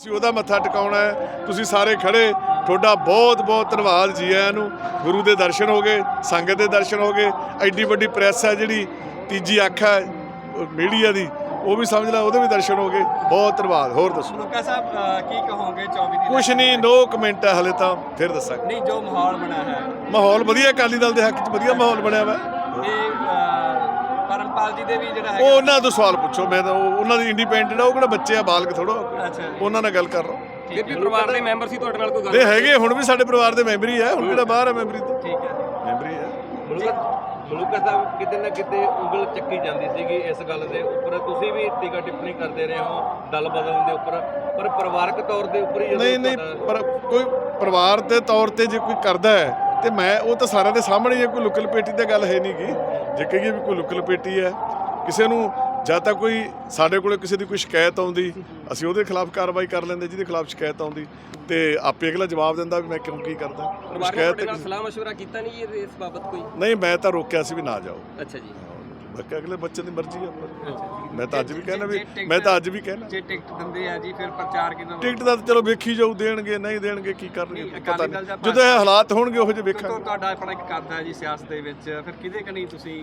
ਅਸੀਂ ਉਹਦਾ ਮੱਥਾ ਟਿਕਾਉਣਾ ਹੈ। ਤੁਸੀਂ ਸਾਰੇ ਖੜੇ। ਤੁਹਾਡਾ ਬਹੁਤ ਬਹੁਤ ਧੰਨਵਾਦ ਜੀ ਆਇਆਂ ਨੂੰ। ਗੁਰੂ ਦੇ ਦਰਸ਼ਨ ਹੋ ਗਏ ਸੰਗਤ ਦੇ ਦਰਸ਼ਨ ਹੋ ਗਏ। ਐਡੀ ਵੱਡੀ ਪ੍ਰੈਸ ਹੈ ਜਿਹੜੀ ਤੀਜੀ ਅੱਖ ਹੈ ਮੀਡੀਆ ਦੀ। ਉਹ ਵੀ ਸਮਝ ਲੈ ਉਹਦੇ ਵੀ ਦਰਸ਼ਨ ਹੋ ਗਏ। ਬਹੁਤ ਧੰਨਵਾਦ। ਹੋਰ ਦੱਸੋ। ਮਲੂਕਾ ਸਾਹਿਬ ਕੀ ਕਹੋਗੇ 24 ਦੀ ਕੁਛ ਨਹੀਂ ਨੋ ਕਮੈਂਟ ਹੈ ਹਲੇ ਤਾਂ। ਫਿਰ ਦੱਸਾਂਗੇ। ਨਹੀਂ ਜੋ ਮਾਹੌਲ ਬਣਾ ਹੈ। ਮਾਹੌਲ ਵਧੀਆ ਅਕਾਲੀ ਦਲ ਦੇ ਹੱਕ 'ਚ ਵਧੀਆ ਮਾਹੌਲ ਬਣਿਆ ਵਾ। ਇਹ ਪਰਮਪਾਲ ਜੀ ਦੇ ਵੀ ਜਿਹੜਾ ਉਹ ਹੈਗਾ ਉਹਨਾਂ ਤੋਂ ਸਵਾਲ ਪੁੱਛੋ ਮੈਂ ਤਾਂ ਉਹ- ਉਹਨਾਂ ਦੀ ਇੰਡੀਪੈਂਡੈਂਟ ਆ ਉਹ ਕਿਹੜਾ ਬੱਚੇ ਆ ਬਾਲਕ ਥੋੜੋ ਅੱਛਾ ਜੀ। ਉਹਨਾਂ ਨਾਲ ਗੱਲ ਕਰ ਰਹਾ ਵੀ ਪਰਿਵਾਰ ਦੇ ਮੈਂਬਰ ਸੀ ਤੁਹਾਡੇ ਨਾਲ ਕੋਈ ਗੱਲ? ਇਹ ਹੈਗੇ ਹੁਣ ਵੀ ਸਾਡੇ ਪਰਿਵਾਰ ਦੇ ਮੈਂਬਰ ਹੀ ਹੈ ਹੁਣ ਕਿਹੜਾ ਬਾਹਰ ਹੈ ਮੈਂਬਰੀ ਤੋਂ? ਠੀਕ ਹੈ। ਮੈਂਬਰ ਹੀ ਹੈ ਮਲੂਕਾ ਮਲੂਕਾ ਸਾਹਿਬ ਕਿਤੇ ਨਾ ਕਿਤੇ ਉਂਗਲ ਚੱਕੀ ਜਾਂਦੀ ਸੀਗੀ ਇਸ ਗੱਲ ਦੇ ਉੱਪਰ। ਤੁਸੀਂ ਵੀ ਟੀਕਾ ਟਿੱਪਣੀ ਕਰਦੇ ਰਹੇ ਹੋ ਦਲ ਬਦਲਣ ਦੇ ਉੱਪਰ। ਪਰ ਪਰਿਵਾਰਕ ਤੌਰ ਦੇ ਉੱਪਰ ਹੀ ਜਦੋਂ ਨਹੀਂ ਨਹੀਂ ਤੁਹਾਡਾ- ਪਰ ਕੋਈ ਪਰਿਵਾਰ ਦੇ ਤੌਰ ਤੇ ਜੇ ਕੋਈ ਕਰਦਾ ਹੈ ਤੇ ਮੈਂ ਉਹ ਤਾਂ ਸਾਰਿਆਂ ਦੇ ਸਾਹਮਣੇ ਹੀ ਹੈ, ਕੋਈ ਲੁਕਲ ਪੇਟੀ ਤੇ ਗੱਲ ਹੈ ਨਹੀਂਗੀ ਜੇ ਕਹੀਏ ਵੀ ਕੋਈ ਲੁਕਲ ਪੇਟੀ ਹੈ ਕਿਸੇ ਨੂੰ ਜਦ ਤੱਕ ਕੋਈ ਸਾਡੇ ਕੋਲੇ ਕਿਸੇ ਦੀ ਕੋਈ ਸ਼ਿਕਾਇਤ ਆਉਂਦੀ ਅਸੀਂ ਉਹਦੇ ਖਿਲਾਫ ਕਾਰਵਾਈ ਕਰ ਲੈਂਦੇ ਜਿਹਦੇ ਖਿਲਾਫ ਸ਼ਿਕਾਇਤ ਆਉਂਦੀ ਤੇ ਆਪੇ ਅਗਲਾ ਜਵਾਬ ਦਿੰਦਾ ਵੀ ਮੈਂ ਕਿਉਂ ਕੀ ਕਰਦਾ ਪਰਿਵਾਰ ਨੇ ਸ਼ਿਕਾਇਤ ਤੁਹਾਡੇ ਨਾਲ ਤੇ- ਸਲਾਹ مشورہ ਕੀਤਾ ਨਹੀਂ ਇਹ ਇਸ ਬਾਬਤ ਕੋਈ ਨਹੀਂ ਮੈਂ ਤਾਂ ਰੋਕਿਆ ਸੀ ਵੀ ਨਾ ਜਾਓ ਅੱਛਾ ਜੀ ਕਿਹਾ ਅਗਲੇ ਬੱਚੇ ਦੀ ਮਰਜ਼ੀ ਆਪਣੀ। ਮੈਂ ਤਾਂ ਅੱਜ ਵੀ ਕਹਿਣਾ ਵੀ ਜੇ ਮੈਂ ਤਾਂ ਅੱਜ ਵੀ ਕਹਿਣਾ। ਜੇ ਟਿਕਟ ਦਿੰਦੇ ਆ ਜੀ ਫਿਰ ਪ੍ਰਚਾਰ ਕਿਦਾਂ ਟਿਕਟ ਦਾ ਚਲੋ ਵੇਖੀ ਜਾਊ ਦੇਣਗੇ ਨਹੀਂ ਦੇਣਗੇ ਕੀ ਕਰਨਗੇ ਪਤਾ ਜਾਂ ਨਹੀਂ। ਜਦੋਂ ਇਹ ਹਾਲਾਤ ਹੋਣਗੇ ਉਹੋ ਜਿਹੇ ਵੇਖਾਂਗੇ। ਤੁਹਾਡਾ ਆਪਣਾ ਇੱਕ ਹੈ ਜੀ ਸਿਆਸਤ ਦੇ ਵਿੱਚ। ਫਿਰ ਕਿਹਦੇ ਕਨੀ ਤੁਸੀਂ